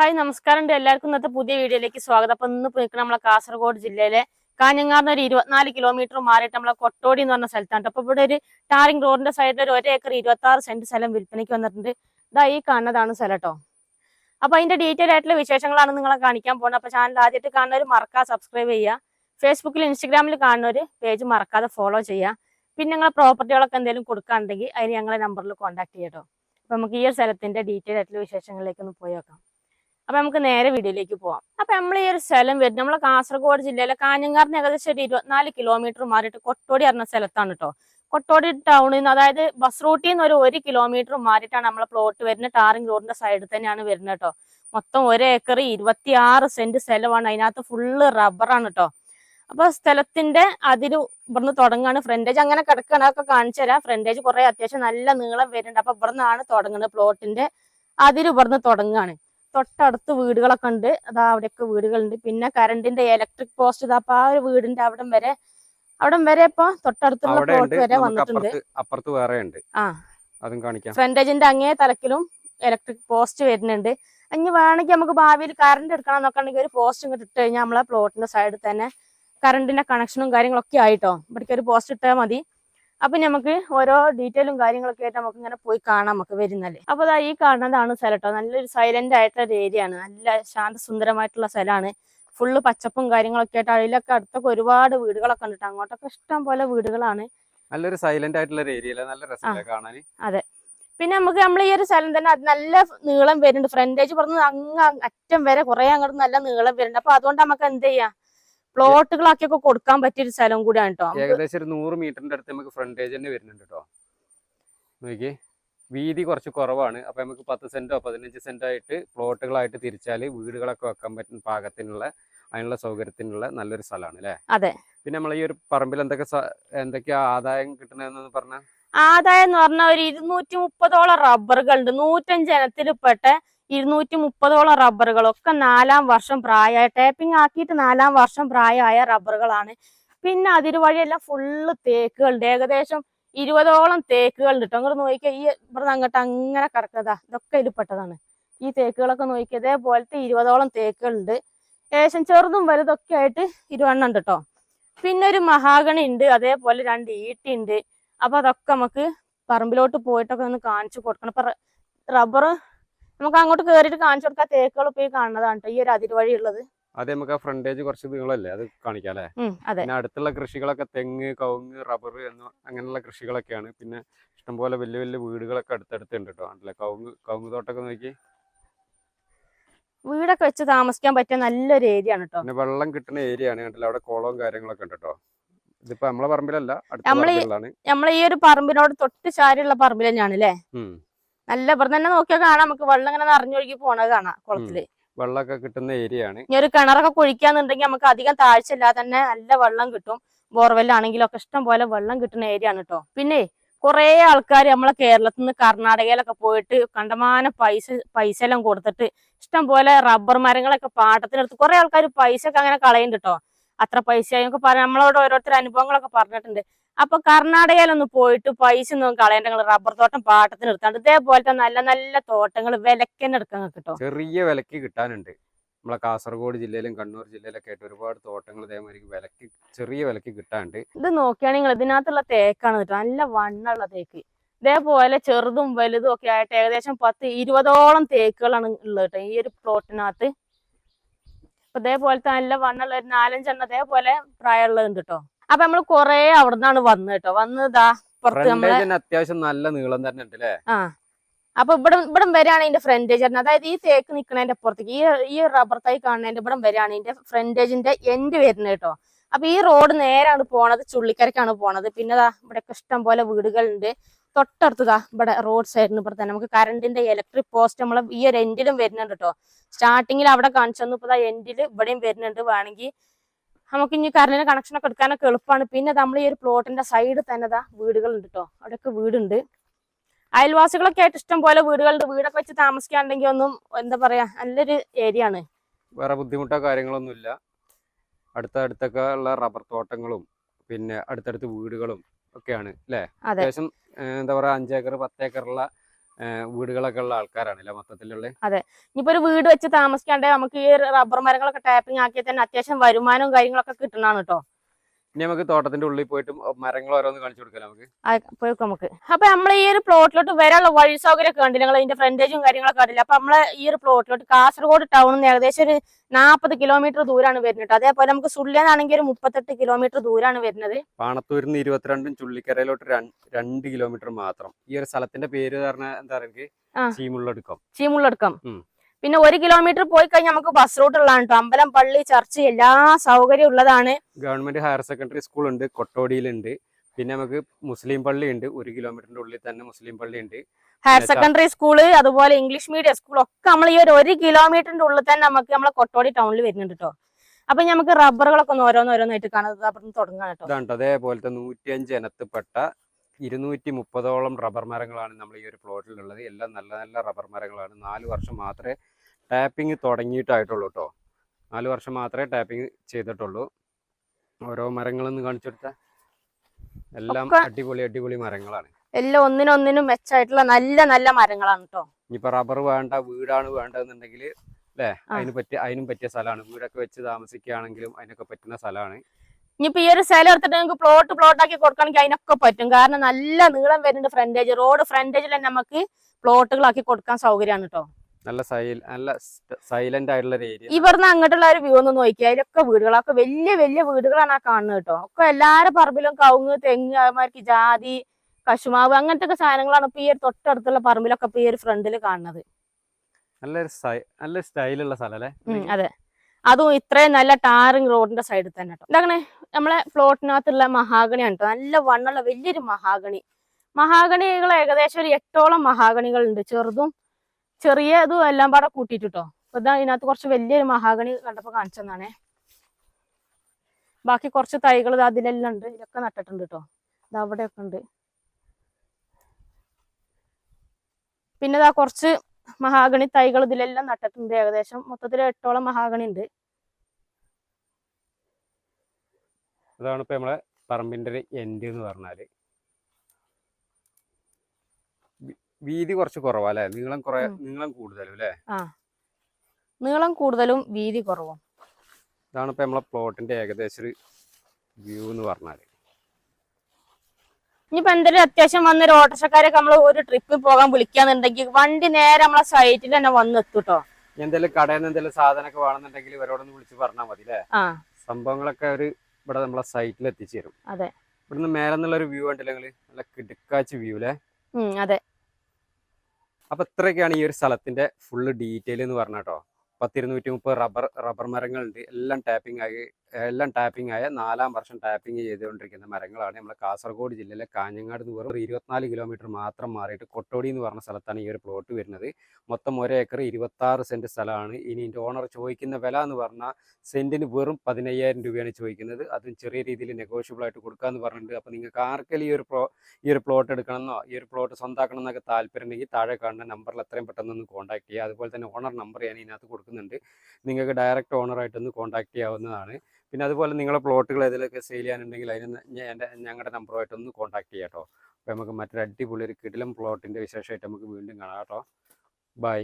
Hi നമസ്കാരം ഉണ്ട് എല്ലാവർക്കും ഇന്നത്തെ പുതിയ വീഡിയോയിലേക്ക് സ്വാഗതം. അപ്പൊ ഇന്ന് നിൽക്കുന്ന നമ്മളെ കാസർഗോഡ് ജില്ലയിലെ കാഞ്ഞങ്ങാടിന് ഒരു ഇരുപത്തിനാല് കിലോമീറ്റർ മാറിയിട്ട് നമ്മളെ കൊട്ടോടി എന്ന് പറഞ്ഞ സ്ഥലത്താണ്. അപ്പൊ ഇവിടെ ഒരു ടാറിംഗ് റോഡിന്റെ സൈഡിൽ ഒരു ഒരേക്കർ ഇരുപത്തി ആറ് സെന്റ് സ്ഥലം വിൽപ്പനയ്ക്ക് വന്നിട്ടുണ്ട്. ഇതാ ഈ കാണുന്നതാണ് സ്ഥലം കേട്ടോ. അപ്പൊ അതിന്റെ ഡീറ്റെയിൽ ആയിട്ടുള്ള വിശേഷങ്ങളാണ് നിങ്ങളെ കാണിക്കാൻ പോകുന്നത്. അപ്പൊ ചാനൽ ആദ്യമായിട്ട് കാണുന്നവർ മറക്കാതെ സബ്സ്ക്രൈബ് ചെയ്യുക. ഫേസ്ബുക്കിൽ ഇൻസ്റ്റഗ്രാമിൽ കാണുന്നവർ പേജ് മറക്കാതെ ഫോളോ ചെയ്യുക. പിന്നെ നിങ്ങളെ പ്രോപ്പർട്ടികളൊക്കെ എന്തെങ്കിലും കൊടുക്കാനുണ്ടെങ്കിൽ അതിന് ഞങ്ങളെ നമ്പറിൽ കോൺടാക്ട് ചെയ്യട്ടോ അപ്പൊ നമുക്ക് ഈ ഒരു സ്ഥലത്തിന്റെ ഡീറ്റെയിൽ ആയിട്ടുള്ള വിശേഷങ്ങളിലേക്ക് ഒന്ന് പോയി നോക്കാം. അപ്പൊ നമുക്ക് നേരെ വീഡിയോയിലേക്ക് പോവാം. അപ്പൊ നമ്മൾ ഈ ഒരു സ്ഥലം വരുന്നത് നമ്മളെ കാസർഗോഡ് ജില്ലയിലെ കാഞ്ഞങ്ങാറിന് ഏകദേശം ഒരു ഇരുപത്തിനാല് കിലോമീറ്റർ മാറിയിട്ട് കൊട്ടോടി പറഞ്ഞ സ്ഥലത്താണ് കേട്ടോ കൊട്ടോടി ടൗണിൽ നിന്ന് അതായത് ബസ് റൂട്ടിൽ നിന്ന് ഒരു ഒരു കിലോമീറ്റർ മാറിയിട്ടാണ് നമ്മളെ പ്ലോട്ട് വരുന്നത്. ടാറിംഗ് റോഡിന്റെ സൈഡിൽ തന്നെയാണ് വരുന്നത് കേട്ടോ മൊത്തം ഒരു ഏക്കർ ഇരുപത്തി ആറ് സെന്റ് സ്ഥലമാണ്. അതിനകത്ത് ഫുള്ള് റബ്ബറാണ് കേട്ടോ അപ്പൊ സ്ഥലത്തിന്റെ അതിര് ഇവിടുന്ന് തുടങ്ങാണ്. ഫ്രണ്ടേജ് അങ്ങനെ കിടക്കണ. അതൊക്കെ കാണിച്ചു തരാം. ഫ്രണ്ടേജ് കുറെ അത്യാവശ്യം നല്ല നീളം വരുന്നുണ്ട്. അപ്പൊ ഇവിടുന്നാണ് തുടങ്ങുന്നത് പ്ലോട്ടിന്റെ അതിര് ഇവിടുന്ന് തുടങ്ങുകയാണ് തൊട്ടടുത്ത് വീടുകളൊക്കെ ഉണ്ട്. അതാ അവിടെയൊക്കെ വീടുകളുണ്ട്. പിന്നെ കറണ്ടിന്റെ ഇലക്ട്രിക് പോസ്റ്റ് ഇതാ ആ ഒരു വീടിന്റെ അവിടം വരെ അവിടം വരെ ഇപ്പൊ തൊട്ടടുത്തുള്ള പ്ലോട്ട് വരെ വന്നിട്ടുണ്ട്. അപ്പുറത്ത് വേറെ ഉണ്ട്. ആ. അതും കാണിക്കാം. ഫ്രണ്ടേജിന്റെ അങ്ങേ തലക്കിലും ഇലക്ട്രിക് പോസ്റ്റ് വരുന്നുണ്ട്. ഇനി വേണമെങ്കിൽ നമുക്ക് ഭാവിയിൽ കറണ്ട് എടുക്കണം നോക്കണമെങ്കിൽ ഒരു പോസ്റ്റ് ഇങ്ങോട്ട് ഇട്ട് കഴിഞ്ഞാൽ നമ്മളെ പ്ലോട്ടിന്റെ സൈഡിൽ തന്നെ കറണ്ടിന്റെ കണക്ഷനും കാര്യങ്ങളൊക്കെ ആയിട്ടോ. ഇവിടേക്ക് ഒരു പോസ്റ്റ് ഇട്ടാൽ മതി. അപ്പൊ നമുക്ക് ഓരോ ഡീറ്റെയിലും കാര്യങ്ങളൊക്കെ ആയിട്ട് നമുക്ക് ഇങ്ങനെ പോയി കാണാം നമുക്ക് വരുന്നല്ലേ. അപ്പൊ അതാ ഈ കാണുന്നതാണ് സ്ഥലം കേട്ടോ നല്ലൊരു സൈലന്റ് ആയിട്ടുള്ള ഒരു ഏരിയ ആണ്. നല്ല ശാന്തസുന്ദരമായിട്ടുള്ള സ്ഥലമാണ് ഫുള്ള് പച്ചപ്പും കാര്യങ്ങളൊക്കെ ആയിട്ട് അതിലൊക്കെ അടുത്തൊക്കെ ഒരുപാട് വീടുകളൊക്കെ ഉണ്ട് അങ്ങോട്ടൊക്കെ ഇഷ്ടം പോലെ വീടുകളാണ്. നല്ലൊരു സൈലന്റ് ആയിട്ടുള്ള ഒരു ഏരിയ നല്ല രസമല്ലേ അതെ. പിന്നെ നമുക്ക് നമ്മൾ ഈ ഒരു സ്ഥലം തന്നെ നല്ല നീളം വരുന്നുണ്ട്. ഫ്രണ്ടേജ് പറഞ്ഞ് അങ്ങ് അറ്റം വരെ കുറെ അങ്ങോട്ട് നല്ല നീളം വരുന്നുണ്ട്. അപ്പൊ അതുകൊണ്ട് നമുക്ക് എന്ത് ചെയ്യാം? പ്ലോട്ടുകളാക്കിയൊക്കെ കൊടുക്കാൻ പറ്റിയ ഒരു സ്ഥലം കൂടിയാണ് കേട്ടോ ഏകദേശം ഒരു നൂറ് മീറ്ററിന്റെ അടുത്ത് നമുക്ക് ഫ്രണ്ടേജ് തന്നെ വരുന്നുണ്ട് കേട്ടോ നോക്കി വീതി കുറച്ച് കുറവാണ്. അപ്പൊ നമുക്ക് പത്ത് സെന്റോ പതിനഞ്ച് സെന്റോ ആയിട്ട് പ്ലോട്ടുകളായിട്ട് തിരിച്ചാൽ വീടുകളൊക്കെ വെക്കാൻ പറ്റുന്ന പാകത്തിനുള്ള അതിനുള്ള സൗകര്യത്തിനുള്ള നല്ലൊരു സ്ഥലമാണ് അല്ലേ? അതെ. പിന്നെ നമ്മൾ ഈ ഒരു പറമ്പിൽ എന്തൊക്കെ എന്തൊക്കെയാ ആദായം കിട്ടണെന്ന് പറഞ്ഞ? ആദായം എന്ന് പറഞ്ഞാൽ ഒരു ഇരുന്നൂറ്റി മുപ്പതോളം റബ്ബറുകളുണ്ട് നൂറ്റഞ്ച് ഇനത്തിൽപ്പെട്ട ഇരുന്നൂറ്റി മുപ്പതോളം റബ്ബറുകളൊക്കെ നാലാം വർഷം പ്രായമായ ടേപ്പിംഗ് ആക്കിയിട്ട് നാലാം വർഷം പ്രായമായ റബ്ബറുകളാണ്. പിന്നെ അതിര് വഴിയെല്ലാം ഫുള്ള് തേക്കുകളുണ്ട്. ഏകദേശം ഇരുപതോളം തേക്കുകളുണ്ട് കേട്ടോ അങ്ങോട്ട് നോക്കിയാൽ ഈ ഇവിടെ അങ്ങോട്ട് അങ്ങനെ കിടക്കുന്നതാ ഇതൊക്കെ ഇതിൽപ്പെട്ടതാണ് ഈ തേക്കുകളൊക്കെ നോക്കി ഇതേപോലത്തെ ഇരുപതോളം തേക്കുകളുണ്ട്. ഏകദേശം ചെറുതും വലുതൊക്കെ ആയിട്ട് ഇരുവെണ്ണം ഉണ്ട് കേട്ടോ പിന്നെ ഒരു മഹാഗണി ഉണ്ട് അതേപോലെ രണ്ട് ഈട്ടി ഉണ്ട്. അപ്പൊ അതൊക്കെ നമുക്ക് പറമ്പിലോട്ട് പോയിട്ടൊക്കെ ഒന്ന് കാണിച്ചു കൊടുക്കണം. ഇപ്പൊ റബ്ബർ നമുക്ക് അങ്ങോട്ട് കയറിയിട്ട് കാണിച്ചു കൊടുക്കാൻ തേക്കുകൾ ഇപ്പൊ കാണുന്നതാണ് ഈ ഒരു അതിര് വഴി ഉള്ളത്. അതെ നമുക്ക് ആ ഫ്രണ്ടേജ് കുറച്ച് നീളമല്ലേ അത് കാണിക്കാം അല്ലേ അതെ. പിന്നെ അടുത്തുള്ള കൃഷികളൊക്കെ തെങ്ങ് കവുങ്ങ് റബ്ബർ എന്ന അങ്ങനെയുള്ള കൃഷികളൊക്കെയാണ്. പിന്നെ ഇഷ്ടംപോലെ വലിയ വലിയ വീടുകളൊക്കെ അടുത്തടുത്തുണ്ട് കേട്ടോ അല്ലേ? കവുങ്ങ് കവുങ്ങ് തോട്ടൊക്കെ നോക്കി. വീടൊക്കെ വെച്ച് താമസിക്കാൻ പറ്റിയ നല്ലൊരു ഏരിയ ആണ് കേട്ടോ പിന്നെ വെള്ളം കിട്ടുന്ന ഏരിയ ആണ്. കണ്ടില്ല? അവിടെ കുളവും കാര്യങ്ങളൊക്കെ ഉണ്ട് കേട്ടോ ഇതിപ്പോ നമ്മളെ പറമ്പിലല്ല പറമ്പിലാണ് നമ്മളെ ഈ ഒരു പറമ്പിനോട് തൊട്ട് ചാരിയുള്ള പറമ്പിൽ തന്നെയാണ് അല്ലേ. നല്ല ഇവിടെ തന്നെ നോക്കിയാൽ കാണാം. നമുക്ക് വെള്ളം ഇങ്ങനെ നിറഞ്ഞൊഴുകി പോണത് കാണാം കുളത്തിൽ. വെള്ളമൊക്കെ കിട്ടുന്ന ഏരിയ ആണ്. ഇനി ഒരു കിണറൊക്കെ കുഴിക്കാന്നുണ്ടെങ്കിൽ നമുക്ക് അധികം താഴ്ച ഇല്ലാതെ തന്നെ നല്ല വെള്ളം കിട്ടും. ബോർവെല്ലാണെങ്കിലും ഒക്കെ ഇഷ്ടം പോലെ വെള്ളം കിട്ടുന്ന ഏരിയ ആണ് കേട്ടോ പിന്നെ കുറെ ആൾക്കാർ നമ്മളെ കേരളത്തിൽ നിന്ന് കർണാടകയിലൊക്കെ പോയിട്ട് കണ്ടമാന പൈസ പൈസ എല്ലാം കൊടുത്തിട്ട് ഇഷ്ടം പോലെ റബ്ബർ മരങ്ങളൊക്കെ പാട്ടത്തിനെടുത്ത് കുറെ ആൾക്കാർ പൈസ ഒക്കെ അങ്ങനെ കളയുന്നുണ്ട് കേട്ടോ അത്ര പൈസ പറഞ്ഞ നമ്മളോട് ഓരോരുത്തർ അനുഭവങ്ങളൊക്കെ പറഞ്ഞിട്ടുണ്ട്. അപ്പൊ കർണാടകയിലൊന്ന് പോയിട്ട് പൈസ ഒന്നും കളയേണ്ട. നിങ്ങൾ റബ്ബർ തോട്ടം പാട്ടത്തിന് എടുത്താണ്ട് ഇതേപോലത്തെ നല്ല നല്ല തോട്ടങ്ങൾ വിലക്കന്നെ എടുക്കാൻ കിട്ടും ചെറിയ വിലക്ക് കിട്ടാനുണ്ട്. നമ്മളെ കാസർഗോഡ് ജില്ലയിലും കണ്ണൂർ ജില്ലയിലൊക്കെ ആയിട്ട് ഒരുപാട് തോട്ടങ്ങൾ ഇതേമാതിരി വിലക്ക് ചെറിയ വിലക്ക് കിട്ടാണ്ട്. ഇത് നോക്കുകയാണെങ്കിൽ ഇതിനകത്തുള്ള തേക്കാണ് കേട്ടോ. നല്ല വണ്ണുള്ള തേക്ക്. ഇതേപോലെ ചെറുതും വലുതും ഒക്കെ ആയിട്ട് ഏകദേശം പത്ത് ഇരുപതോളം തേക്കുകളാണ് ഉള്ളത് കേട്ടോ ഈ ഒരു പ്ലോട്ടിനകത്ത് അപ്പൊ ഇതേപോലത്തെ നല്ല വണ്ണുള്ള ഒരു നാലഞ്ചെണ്ണം അതേപോലെ പ്രായമുള്ളത് കേട്ടോ. അപ്പൊ നമ്മൾ കൊറേ അവിടെ നിന്നാണ് വന്നത് കേട്ടോ വന്നതാ പുറത്ത് നമ്മൾ അത്യാവശ്യം നല്ല നീളം തന്നെ ഉണ്ട് അല്ലേ ആ. അപ്പൊ ഇവിടെ ഇവിടെ വരെയാണ് ഇതിന്റെ ഫ്രണ്ടേജ് അതായത് ഈ തേക്ക് നിൽക്കുന്നതിന്റെ പുറത്തേക്ക് ഈ ഈ റബ്ബർ തൈ കാണുന്നതിന്റെ ഇവിടെ വരെയാണ് ഇതിന്റെ ഫ്രണ്ടേജിന്റെ എൻഡ് വരുന്നത് കേട്ടോ അപ്പൊ ഈ റോഡ് നേരാണ് പോണത് ചുള്ളിക്കരക്കാണ് പോണത്. പിന്നെ ഇവിടെയൊക്കെ ഇഷ്ടം പോലെ വീടുകളുണ്ട്. തൊട്ടടുത്തതാ ഇവിടെ റോഡ് സൈഡിന് ഇവിടെ തന്നെ. നമുക്ക് കറണ്ടിന്റെ ഇലക്ട്രിക് പോസ്റ്റ് നമ്മളെ ഈ ഒരു എൻഡിലും വരുന്നുണ്ട് കേട്ടോ സ്റ്റാർട്ടിങ്ങിൽ അവിടെ കാണിച്ചു തന്നു ഇപ്പൊ എൻഡിൽ ഇവിടെയും വരുന്നുണ്ട്. വേണമെങ്കിൽ നമുക്ക് ഇനി കറണ്ടിന് കണക്ഷൻ ഒക്കെ എടുക്കാനൊക്കെ എളുപ്പമാണ് പിന്നെ നമ്മൾ ഈ ഒരു പ്ലോട്ടിന്റെ സൈഡ് തന്നെ ദാ വീടുകളുണ്ട് കേട്ടോ അവിടെയൊക്കെ വീടുണ്ട്. അയൽവാസികളൊക്കെ ആയിട്ട് ഇഷ്ടം പോലെ വീടുകളുണ്ട്. വീടൊക്കെ വെച്ച് താമസിക്കാണ്ടെങ്കിൽ ഒന്നും എന്താ പറയാ നല്ലൊരു ഏരിയ ആണ്. വേറെ ബുദ്ധിമുട്ടോ കാര്യങ്ങളൊന്നും ഇല്ല. അടുത്ത അടുത്തൊക്കെ ഉള്ള റബ്ബർ തോട്ടങ്ങളും പിന്നെ അടുത്തടുത്ത് വീടുകളും ഒക്കെയാണ് അല്ലേ അതെ. അത്യാവശ്യം എന്താ പറയാ അഞ്ചേക്കർ പത്തേക്കറുള്ള വീടുകളൊക്കെ ഉള്ള ആൾക്കാരാണല്ലേ മൊത്തത്തിലുള്ള അതെ. ഇനിയിപ്പോ ഒരു വീട് വെച്ച് താമസിക്കാണ്ട് നമുക്ക് ഈ റബ്ബർ മരങ്ങളൊക്കെ ടാപ്പിംഗ് ആക്കിയാൽ തന്നെ അത്യാവശ്യം വരുമാനവും കാര്യങ്ങളൊക്കെ കിട്ടണാണ് കേട്ടോ ഇനി നമുക്ക് തോട്ടത്തിന്റെ ഉള്ളിൽ പോയിട്ട് മരങ്ങൾ ഓരോന്ന് കാണിച്ചു കൊടുക്കാം നമുക്ക്? പോയിക്കോ നമുക്ക്. അപ്പൊ നമ്മൾ ഈ ഒരു പ്ലോട്ടിലോട്ട് വരാനുള്ള വഴി സൗകര്യം ഒക്കെ കണ്ടില്ല ഞങ്ങൾ ഇതിന്റെ ഫ്രണ്ടേജും കാര്യങ്ങളൊക്കെ കണ്ടില്ല? അപ്പൊ നമ്മളെ ഈ ഒരു പ്ലോട്ടിലോട്ട് കാസർഗോഡ് ടൗണിൽ നിന്ന് ഏകദേശം ഒരു നാൽപ്പത് കിലോമീറ്റർ ദൂരമാണ് വരുന്നത് അതേപോലെ നമുക്ക് സുള്ളിയാണെങ്കിൽ ഒരു മുപ്പത്തെട്ട് കിലോമീറ്റർ ദൂരമാണ് വരുന്നത്. പാണത്തൂരിൽ നിന്ന് ഇരുപത്തിരണ്ടും ചുള്ളിക്കരയിലോട്ട് രണ്ട് കിലോമീറ്റർ മാത്രം. ഈ ഒരു സ്ഥലത്തിന്റെ പേര് പറഞ്ഞ എന്താ പറയുക? ചീമുള്ളടുക്കം. ചീമുള്ളടുക്കം. പിന്നെ ഒരു കിലോമീറ്റർ പോയി കഴിഞ്ഞാൽ നമുക്ക് ബസ് റൂട്ട് ഉള്ളതാണ് കേട്ടോ അമ്പലം പള്ളി ചർച്ച് എല്ലാ സൗകര്യം ഉള്ളതാണ്. ഗവൺമെന്റ് ഹയർ സെക്കൻഡറി സ്കൂൾ ഉണ്ട് കൊട്ടോടിയിലുണ്ട് പിന്നെ നമുക്ക് മുസ്ലിം പള്ളി ഉണ്ട് ഒരു കിലോമീറ്ററിന്റെ ഉള്ളിൽ തന്നെ മുസ്ലിം പള്ളി ഉണ്ട്. ഹയർ സെക്കൻഡറി സ്കൂൾ അതുപോലെ ഇംഗ്ലീഷ് മീഡിയം സ്കൂൾ ഒക്കെ നമ്മൾ ഈ ഒരു ഒരു കിലോമീറ്ററിന്റെ ഉള്ളിൽ തന്നെ നമുക്ക് നമ്മളെ കൊട്ടോടി ടൗണിൽ വരുന്നുണ്ട് കേട്ടോ അപ്പൊ നമുക്ക് റബ്ബറുകളൊക്കെ ഒന്ന് ഓരോന്നോരോന്നായിട്ട് കാണാം. റബ്ബറിന് കേട്ടോ അതേപോലത്തെ നൂറ്റിയഞ്ച് ഇനത്തിൽപ്പെട്ട ഇരുന്നൂറ്റി മുപ്പതോളം റബ്ബർ മരങ്ങളാണ് നമ്മൾ ഈ ഒരു പ്ലോട്ടിലുള്ളത്. എല്ലാം നല്ല നല്ല റബ്ബർ മരങ്ങളാണ്. നാല് വർഷം മാത്രമേ ടാപ്പിംഗ് തുടങ്ങിയിട്ടായിട്ടുള്ളൂ കേട്ടോ. നാല് വർഷം മാത്രമേ ടാപ്പിംഗ് ചെയ്തിട്ടുള്ളൂ. ഓരോ മരങ്ങളൊന്ന് കാണിച്ചു കൊടുത്താൽ എല്ലാം അടിപൊളി അടിപൊളി മരങ്ങളാണ്. എല്ലാം ഒന്നിനൊന്നിനും മെച്ചമായിട്ടുള്ള നല്ല നല്ല മരങ്ങളാണ് കേട്ടോ. ഇനിയിപ്പൊ റബ്ബർ വേണ്ട വീടാണ് വേണ്ടതെന്നുണ്ടെങ്കിൽ അല്ലേ. അതിന് പറ്റിയ അതിനും പറ്റിയ സ്ഥലമാണ്. വീടൊക്കെ വെച്ച് താമസിക്കുകയാണെങ്കിലും അതിനൊക്കെ പറ്റുന്ന സ്ഥലമാണ്. ഇനിയിപ്പോ ഈ ഒരു സ്ഥലം എടുത്തിട്ട് നിങ്ങൾക്ക് പ്ലോട്ട് പ്ലോട്ട് ആക്കി കൊടുക്കണമെങ്കിൽ അതിനൊക്കെ പറ്റും. കാരണം നല്ല നീളം വരുന്നുണ്ട് ഫ്രണ്ടേജ് റോഡ് ഫ്രണ്ടേജിൽ തന്നെ നമുക്ക് പ്ലോട്ടുകളാക്കി കൊടുക്കാൻ സൗകര്യമാണ് കേട്ടോ നല്ല നല്ല സൈലന്റ് ആയിട്ടുള്ള ഏരിയ ഇവിടുന്ന് അങ്ങോട്ടുള്ള ഒരു വ്യൂ ഒന്ന് നോക്കിയാൽ അതിലൊക്കെ വീടുകളൊക്കെ വലിയ വലിയ വീടുകളാണ് ആ കാണുന്നത് കേട്ടോ ഒക്കെ എല്ലാരും പറമ്പിലും കവുങ്ങ് തെങ്ങ് അതുമാതിരി ജാതി കശുമാവ് അങ്ങനത്തെ ഒക്കെ സാധനങ്ങളാണ് ഇപ്പൊ ഈ ഒരു തൊട്ടടുത്തുള്ള പറമ്പിലൊക്കെ ഇപ്പൊ ഈ ഒരു ഫ്രണ്ടിൽ കാണുന്നത്. നല്ലൊരു നല്ല സ്റ്റൈലുള്ള സ്ഥലം അല്ലേ? അതെ. അതും ഇത്രയും നല്ല ടാറിങ് റോഡിന്റെ സൈഡിൽ തന്നെ കേട്ടോ എന്താണ് നമ്മളെ പ്ലോട്ടിനകത്തുള്ള മഹാഗണി കേട്ടോ നല്ല വണ്ണുള്ള വലിയൊരു മഹാഗണി. മഹാഗണികൾ ഏകദേശം ഒരു എട്ടോളം മഹാഗണികൾ ഉണ്ട്. ചെറുതും ചെറിയതും എല്ലാം പാടെ കൂട്ടിയിട്ട് കേട്ടോ അപ്പൊ ഇതാ ഇതിനകത്ത് കുറച്ച് വലിയൊരു മഹാഗണി കണ്ടപ്പോ കാണിച്ചെന്നാണേ. ബാക്കി കുറച്ച് തൈകൾ അതിലെല്ലാം ഉണ്ട്. ഇതൊക്കെ നട്ടിട്ടുണ്ട് കേട്ടോ ഇത് അവിടെയൊക്കെ ഉണ്ട്. പിന്നെ ഇതാ കുറച്ച് മഹാഗണി തൈകൾ ഇതിലെല്ലാം നട്ടിട്ടുണ്ട്. ഏകദേശം മൊത്തത്തിൽ എട്ടോളം മഹാഗണി ഉണ്ട് അതാണ് ഇപ്പൊ നമ്മളെ പറമ്പിന്റെ ഒരു എൻഡ് എന്ന് പറഞ്ഞാൽ. വീതി കുറച്ച് കുറവല്ലേ അല്ലെ? നീളം കുറെ നീളം കൂടുതലും അല്ലേ? നീളം കൂടുതലും വീതി കുറവും. ഇതാണ് ഇപ്പൊ നമ്മളെ പ്ലോട്ടിന്റെ ഏകദേശം ഒരു വ്യൂ എന്ന് പറഞ്ഞാൽ. ഇനിയിപ്പോ എന്തെങ്കിലും അത്യാവശ്യം വന്ന ഒരു ഓട്ടോറിക്ഷക്കാരൊക്കെ നമ്മൾ ഒരു ട്രിപ്പ് പോകാൻ വിളിക്കാന്നുണ്ടെങ്കിൽ വണ്ടി നേരെ നമ്മളെ സൈറ്റിൽ തന്നെ വന്ന് എത്തുട്ടോ എന്തെങ്കിലും കടയിൽ നിന്ന് എന്തെങ്കിലും സാധനമൊക്കെ വേണമെന്നുണ്ടെങ്കിൽ ഇവരോടൊന്ന് വിളിച്ച് പറഞ്ഞാൽ മതി അല്ലേ സംഭവങ്ങളൊക്കെ ഒരു ഇവിടെ നമ്മളെ സൈറ്റിൽ എത്തിച്ചു തരും. അതെ. ഇവിടുന്ന് മേലെ നിന്നുള്ള ഒരു വ്യൂ ഉണ്ടല്ലോ നല്ല കിടുക്കാച്ച് വ്യൂ അല്ലേ അതെ. അപ്പൊ ഇത്രയൊക്കെയാണ് ഈ ഒരു സ്ഥലത്തിന്റെ ഫുള്ള് ഡീറ്റെയിൽ എന്ന് പറഞ്ഞ കേട്ടോ പത്തിരുന്നൂറ്റി മുപ്പത് റബ്ബർ റബ്ബർ മരങ്ങളുണ്ട്. എല്ലാം ടാപ്പിംഗ് ആയി. എല്ലാം ടാപ്പിംഗ് ആയ നാലാം വർഷം ടാപ്പിംഗ് ചെയ്തുകൊണ്ടിരിക്കുന്ന മരങ്ങളാണ്. നമ്മുടെ കാസർഗോഡ് ജില്ലയിലെ കാഞ്ഞങ്ങാട് എന്ന് വെറും ഇരുപത്തിനാല് കിലോമീറ്റർ മാത്രം മാറിയിട്ട് കൊട്ടോടി എന്ന് പറഞ്ഞ സ്ഥലത്താണ് ഈ ഒരു പ്ലോട്ട് വരുന്നത്. മൊത്തം ഒരു ഏക്കർ ഇരുപത്തി ആറ് സെന്റ് സ്ഥലമാണ്. ഇനി ഇതിന്റെ ഓണർ ചോദിക്കുന്ന വില എന്ന് പറഞ്ഞാൽ സെന്റിന് വെറും പതിനയ്യായിരം രൂപയാണ് ചോദിക്കുന്നത്. അതും ചെറിയ രീതിയിൽ നെഗോഷ്യബിൾ ആയിട്ട് കൊടുക്കാന്ന് പറഞ്ഞിട്ടുണ്ട്. അപ്പോൾ നിങ്ങൾക്ക് ആർക്കെങ്കിലും ഈ ഒരു പ്രോ ഈ ഒരു പ്ലോട്ട് എടുക്കണമെന്നോ ഈ ഒരു പ്ലോട്ട് സ്വന്തമാക്കണം എന്നൊക്കെ താല്പര്യം ഉണ്ടെങ്കിൽ താഴെ കാണുന്ന നമ്പറിൽ എത്രയും പെട്ടെന്ന് ഒന്ന് കോൺടാക്ട് ചെയ്യുക. അതുപോലെ തന്നെ ഓണർ നമ്പർ ഞാൻ ഇതിനകത്ത് കൊടുക്കുന്നുണ്ട്. നിങ്ങൾക്ക് ഡയറക്റ്റ് ഓണറായിട്ടൊന്ന് കോൺടാക്ട് ചെയ്യാവുന്നതാണ്. പിന്നെ അതുപോലെ നിങ്ങളെ പ്ലോട്ടുകൾ ഏതെങ്കിലുമൊക്കെ സെയിൽ ചെയ്യാനുണ്ടെങ്കിൽ അതിന് എന്റെ ഞങ്ങളുടെ നമ്പറുമായിട്ടൊന്ന് കോൺടാക്ട് ചെയ്യാം കേട്ടോ. അപ്പോൾ നമുക്ക് മറ്റൊരു അടിപൊളി ഒരു കിടിലം പ്ലോട്ടിന്റെ വിശേഷമായിട്ട് നമുക്ക് വീണ്ടും കാണാം കേട്ടോ. ബൈ